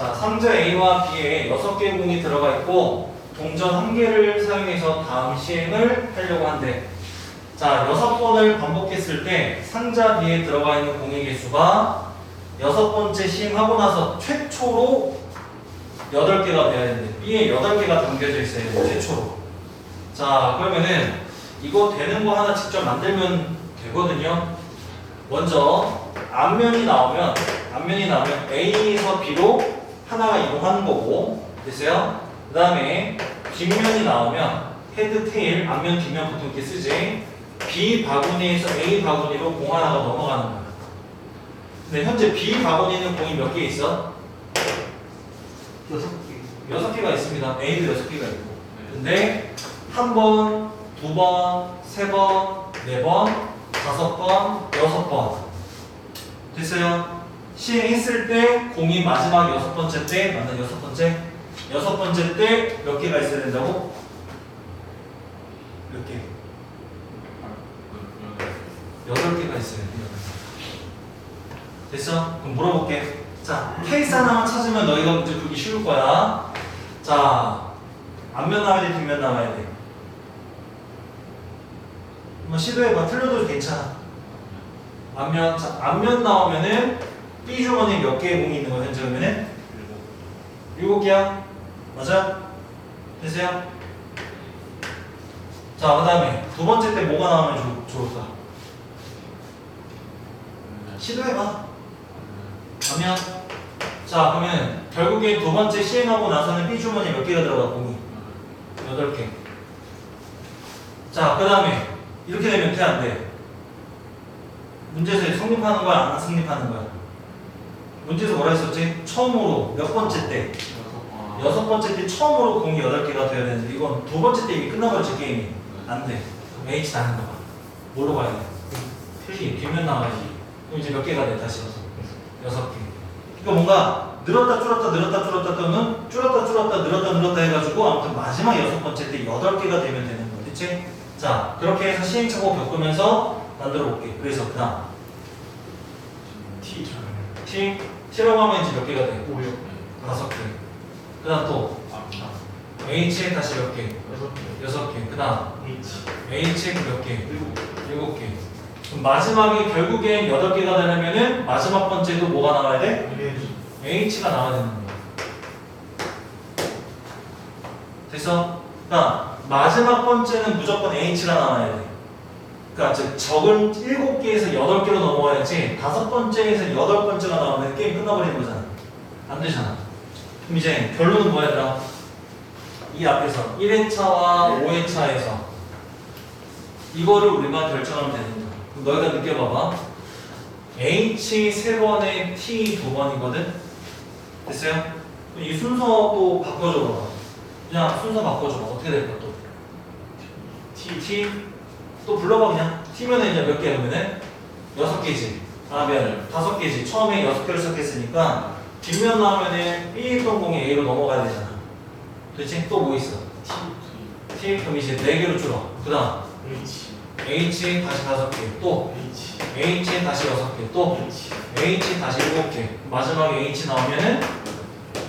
자, 상자 A와 B에 6개의 공이 들어가 있고 동전 1개를 사용해서 다음 시행을 하려고 한대. 자, 6번을 반복했을 때 상자 B에 들어가 있는 공의 개수가 여섯 번째 시행하고 나서 최초로 8개가 돼야 되는데 B에 8개가 담겨져 있어야 돼, 최초로. 자, 그러면은 이거 되는 거 하나 직접 만들면 되거든요. 먼저 앞면이 나오면 앞면이 나오면 A에서 B로 하나가 이동하는 거고 됐어요? 그 다음에 뒷면이 나오면 헤드, 테일, 앞면, 뒷면 보통 이렇게 쓰지 B 바구니에서 A 바구니로 공 하나가 넘어가는 거야 근데 현재 B 바구니는 공이 몇 개 있어? 여섯 개. 여섯 개가 있습니다 A도 여섯 개가 있고 근데 한 번, 두 번, 세 번, 네 번, 다섯 번, 여섯 번 됐어요? 시행했을 때 공이 마지막 여섯 번째 때 맞나 여섯 번째? 여섯 번째 때 몇 개가 있어야 된다고? 몇 개? 여덟 개가 있어야 돼. 됐어? 그럼 물어볼게. 자, 케이스 하나만 찾으면 너희가 문제 풀기 쉬울 거야. 자, 앞면 나와야 돼, 뒷면 나와야 돼. 한번 시도해봐. 틀려도 괜찮아. 앞면, 자, 앞면 나오면은 B 주머니에 몇 개의 공이 있는 거야, 현재 그러면은? 일곱 개야? 맞아? 됐어요? 자, 그 다음에 두 번째 때 뭐가 나오면 좋, 좋을까? 시도해봐. 그러면 자 그러면 결국에 두 번째 시행하고 나서는 B 주머니 몇 개가 들어가 공이 여덟 개. 자 그 다음에 이렇게 되면 돼 안 돼? 문제에서 성립하는 거야 안 성립하는 거야? 문제에서 뭐라 했었지? 처음으로 몇 번째 때? 여섯 번째 때 처음으로 공이 여덟 개가 돼야 되는데 이건 두 번째 때 이미 끝나버렸지 게임이 안 돼. 그럼 H 나는 거 봐. 뭘로 가야 돼? T 뒷면 나와야지. 그럼 이제 몇 개가 돼 다시 여섯 개. 그러니까 뭔가 늘었다 줄었다 늘었다 줄었다 또는 줄었다 줄었다 늘었다 늘었다 해가지고 아무튼 마지막 여섯 번째 때 여덟 개가 되면 되는 거, 그치? 자 그렇게 해서 시행착오 겪으면서 만들어 볼게. 그래서 그 다음 T. T T라고 하면 이제 몇 개가 돼? 오요. 다섯 개. 그 다음 또 H 다시 몇 개? 여섯 개. 여섯 개. 그 다음 H. H 몇 개? 일곱 개. 그럼 마지막에 결국엔 여덟 개가 되려면은 마지막 번째도 뭐가 나와야 돼? 네. H가 나와야 되는 거야. 됐어? 그러니까 마지막 번째는 무조건 H가 나와야 돼. 그러니까 즉 적은 7개에서 8개로 넘어가야지 다섯 번째에서 여덟 번째가 나오면 게임 끝나버리는 거잖아. 안 되잖아. 그럼 이제 결론은 뭐야 얘들아? 이 앞에서 1회차와 5회차에서 이거를 우리가 결정하면 되는 거야. 그럼 너희가 느껴봐봐. H 세 번에 T 두 번이거든? 됐어요? 이 순서 또 바꿔줘 봐봐. 그냥 순서 바꿔줘 봐. 어떻게 될까 또? T, T 또 불러봐 그냥. T면은 이제 몇 개 하면은 여섯 개지. 아 미안해. 다섯 개지. 처음에 여섯 개를 시작했으니까 뒷면 나오면은 B 있던 공이 A로 넘어가야 되잖아. 됐지? 또뭐 있어? T 그럼 이제 네 개로 줄어. 그 다음 H. H 다시 다섯 개. 또 H. H 다시 여섯 개. 또 H. H 다시 일곱 개. 마지막에 H 나오면은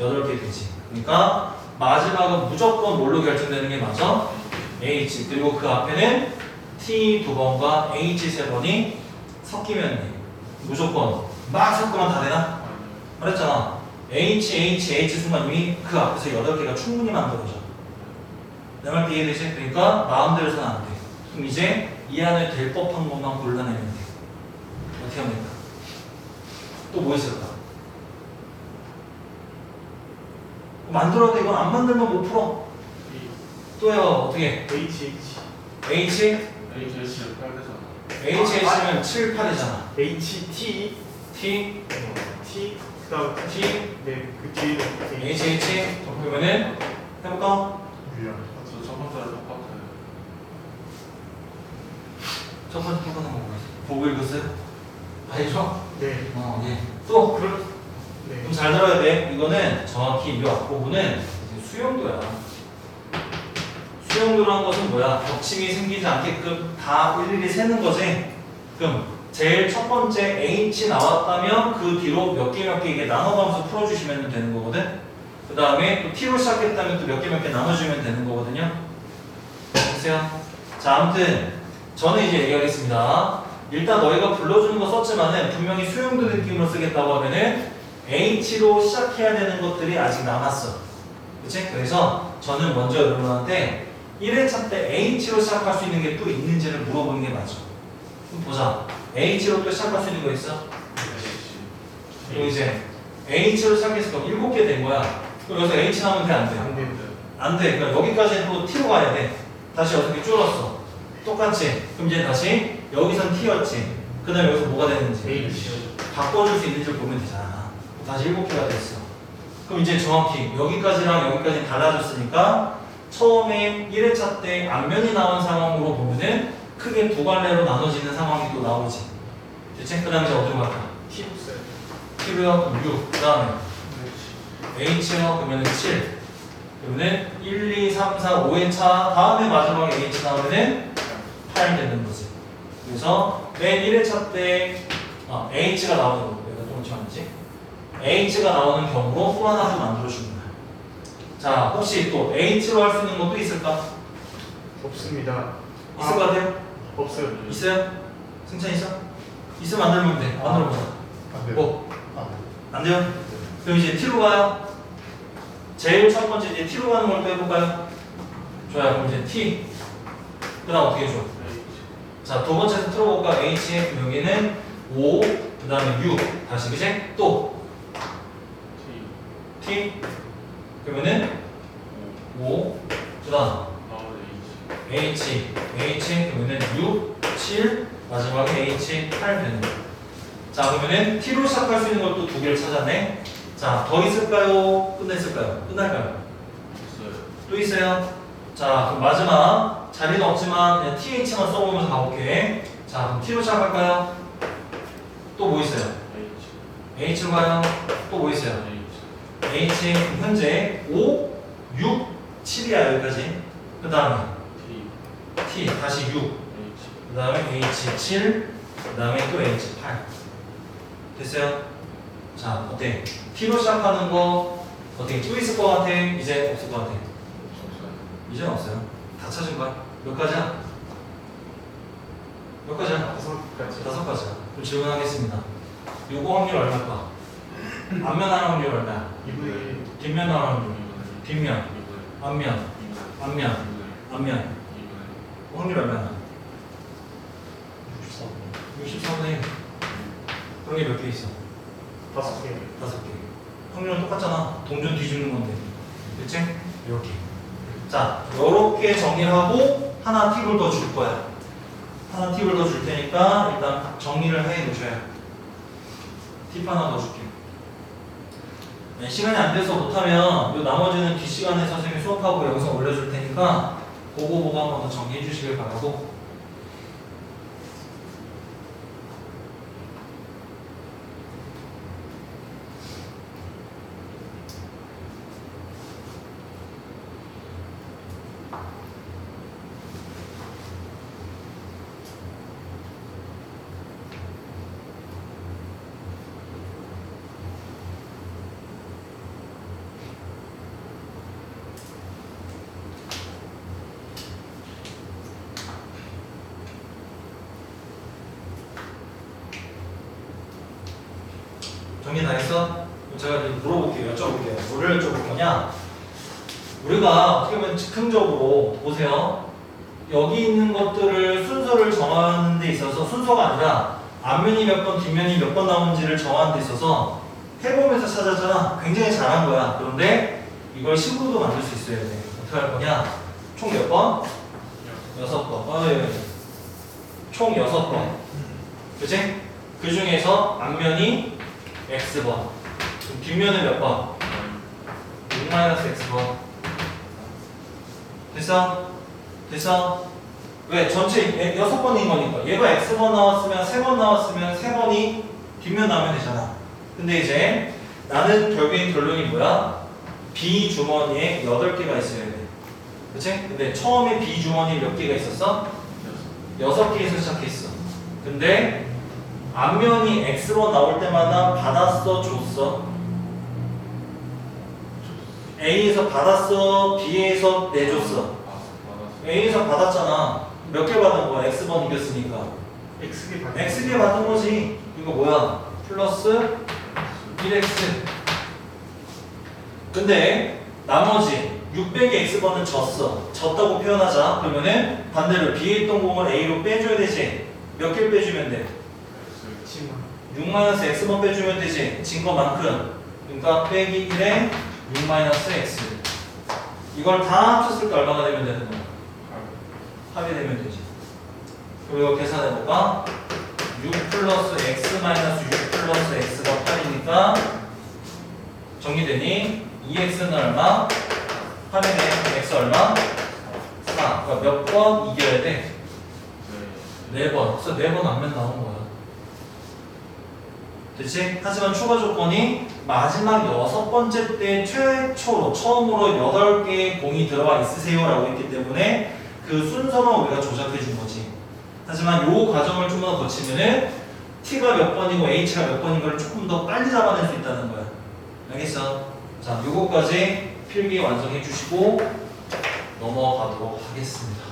여덟 개 되지. 그러니까 마지막은 무조건 뭘로 결정되는 게 맞아? H. 그리고 그 앞에는 T 두 번과 H 세 번이 섞이면 돼. 무조건 막 섞으면 다 되나? 말했잖아. H, H, H 순간 이미 그 앞에서 여덟 개가 충분히 만들어져. 내말 이해되지? 그러니까 마음대로 서는 안 돼. 그럼 이제 이 안에 될 법한 것만 골라내면 돼. 어떻게 하면 될까? 또 뭐 있을까? 만들어도 이건 안 만들면 못 풀어. 또요 어떻게? H. H. H, 팔 되잖아. HH면 7, 8이잖아. H. T. T, 어, T. 그 다음 T, 네. 그 뒤에는 H, H. 그러면은 해볼까? 유형. 저첫 번째랑 똑같아요. 첫 번째 똑같은 거 뭐였어? 보고 읽었어요? 알죠? 네. 어, 예. 또 그럼. 네. 좀잘 들어야 돼. 이거는 정확히 이 앞부분은 이제 수용도야. 수용도라는 것은 뭐야? 겹침이 생기지 않게끔 다 일일이 세는 거지. 그럼 제일 첫 번째 H 나왔다면 그 뒤로 몇 개 몇 개 이게 나눠가면서 풀어주시면 되는 거거든. 그 다음에 또 T로 시작했다면 또 몇 개 몇 개 나눠주면 되는 거거든요. 보세요. 자, 아무튼 저는 이제 얘기하겠습니다. 일단 너희가 불러주는 거 썼지만은 분명히 수용도 느낌으로 쓰겠다고 하면은 H로 시작해야 되는 것들이 아직 남았어. 그치? 그래서 저는 먼저 여러분한테 1회차 때 H로 시작할 수 있는 게 또 있는지를 물어보는 게 맞아. 그럼 보자. H로 또 시작할 수 있는 거 있어? 그럼 이제 H로 시작해서 그럼 7개 된 거야. 그럼 여기서 H 나오면 돼? 안 돼? 안 돼. 안 돼. 그러니까 여기까지는 또 T로 가야 돼. 다시 어떻게 줄었어? 똑같지? 그럼 이제 다시 여기선 T였지. 그 다음에 여기서 뭐가 되는지 H. 바꿔줄 수 있는지 보면 되잖아. 다시 7개가 됐어. 그럼 이제 정확히 여기까지랑 여기까지 달라졌으니까 처음에 1회차 때 앞면이 나온 상황으로 보면은 크게 두 갈래로 나눠지는 상황이 또 나오지. 됐지? 그 다음에 어디로 갈까? T? 그럼 6. 그 다음에 H요? 그러면 7. 그러면은 1, 2, 3, 4, 5회차 다음에 마지막에 H 나오면은 8 되는 거지. 그래서 맨 1회차 때 아, H가 나오는 거. 내가 좀 잘하지? H가 나오는 경우로 또 하나 더 만들어주는 거야. 자, 혹시 또 H로 할 수 있는 것도 있을까? 없습니다. 있을 것 같아요? 없어요. 있어요? 승찬 있어? 있으면 만들면 돼. 만들어 보자. 안 돼요. 뭐? 안 돼요? 그럼 이제 T로 가요. 제일 첫 번째 이제 T로 가는 걸또 해볼까요? 좋아요. 그럼 이제 T. 그 다음 어떻게 해줘? 자, 두 번째 틀어볼까? H의 여기는 5, 그 다음에 6. 다시, 그지? 또 T. 그러면은 5, 그 다음 H, H, 그러면은 6, 7, 마지막에 H, 8 되는 거예요. 자, 그러면은 T로 시작할 수 있는 것도 두 개를 찾았네. 자, 더 있을까요? 끝냈을까요? 끝날까요? 또 있어요. 자, 그럼 마지막 자리는 없지만 그냥 TH만 써보면서 가볼게. 자, 그럼 T로 시작할까요? 또 뭐 있어요? H로 가요. 또 뭐 있어요? H 현재 5, 6, 7이야 여기까지. 그 다음에 T 다시 6, 그 다음에 H 7, 그 다음에 또 H 8. 됐어요? 자, 어때? T로 시작하는 거 어떻게 또 있을 것 같아? 이제 없을 것 같아. 이제는 없어요. 다 찾은 거야? 몇 가지야? 몇 가지야? 다섯 가지. 다섯 가지야. 그럼 질문하겠습니다. 요거 확률 얼마일까? 앞면 하나 확률 얼마야? 이분이 뒷면 하나 확률. 뒷면, 앞면, 앞면, 앞면. 확률 얼마야? 64분의 1. 그런 게 몇 개 있어? 다섯 개. 다섯 개. 확률은 똑같잖아. 동전 뒤집는 건데. 그치? 이렇게. 자, 요렇게 정리를 하고 하나 팁을 더 줄 거야. 하나 팁을 더 줄 테니까 일단 정리를 해 놓으셔야. 팁 하나 더 줄게. 네, 시간이 안 돼서 못하면 요 나머지는 뒷시간에 선생님이 수업하고 영상 올려줄 테니까 보고 한번 더 정리해 주시길 바라고 정리 다 했어? 그럼 제가 물어볼게요. 여쭤볼게요. 뭐를 여쭤볼 거냐? 우리가 어떻게 보면 즉흥적으로 보세요. 여기 있는 것들을 순서를 정하는 데 있어서 순서가 아니라 앞면이 몇 번, 뒷면이 몇 번 나오는지를 정하는 데 있어서 해보면서 찾았잖아. 굉장히 잘한 거야. 그런데 이걸 식으로도 만들 수 있어야 돼. 어떻게 할 거냐? 총 몇 번? 여섯 번. 아, 네, 네. 총 여섯 번. 그치? 그 중에서 앞면이 x번. 그럼 뒷면은 몇 번? 6-x번. 됐어? 됐어? 왜? 전체 예- 여섯 번인 거니까. 얘가 x번 나왔으면 세 번 나왔으면 세 번이 뒷면 나오면 되잖아. 근데 이제 나는 결국엔 결론이 뭐야? B 주머니에 여덟 개가 있어야 돼. 그치? 근데 처음에 B 주머니 몇 개가 있었어? 여섯 개에서 시작했어. 근데 앞면이 x로 나올 때마다 받았어 줬어? A에서 받았어 B에서 내줬어. A에서 받았잖아. 몇 개 받은 거야? X번 이겼으니까. X개 받 X개 받은 거지. 이거 뭐야? 플러스 1X 근데 나머지 600의 X번은 졌어. 졌다고 표현하자. 그러면은 반대로 B에 있던 공을 A로 빼줘야 되지. 몇개 빼주면 돼? X. 10만 6 X번 빼주면 되지 진 것만큼 그러니까 빼기 1에 6 X 이걸 다 합쳤을 때 얼마가 되면 되는 거야? 팔. 합이 되면 되지 그리고 계산해볼까? 6 플러스 X 마이너스 6 플러스 X가 8이니까 정리되니 2X는 얼마? 8이네 X 얼마? 4 그러니까 몇 번 이겨야 돼? 네. 4번 그래서 4번 앞면 나온 거야 됐지? 하지만 추가 조건이 마지막 여섯 번째 때 최초로 처음으로 8개의 공이 들어와 있으세요 라고 했기 때문에 그 순서만 우리가 조작해 준 거지 하지만 요 과정을 좀 더 거치면은 T가 몇 번이고 H가 몇 번인 걸 조금 더 빨리 잡아낼 수 있다는 거야 알겠어? 자 요거까지 필기 완성해 주시고 넘어가도록 하겠습니다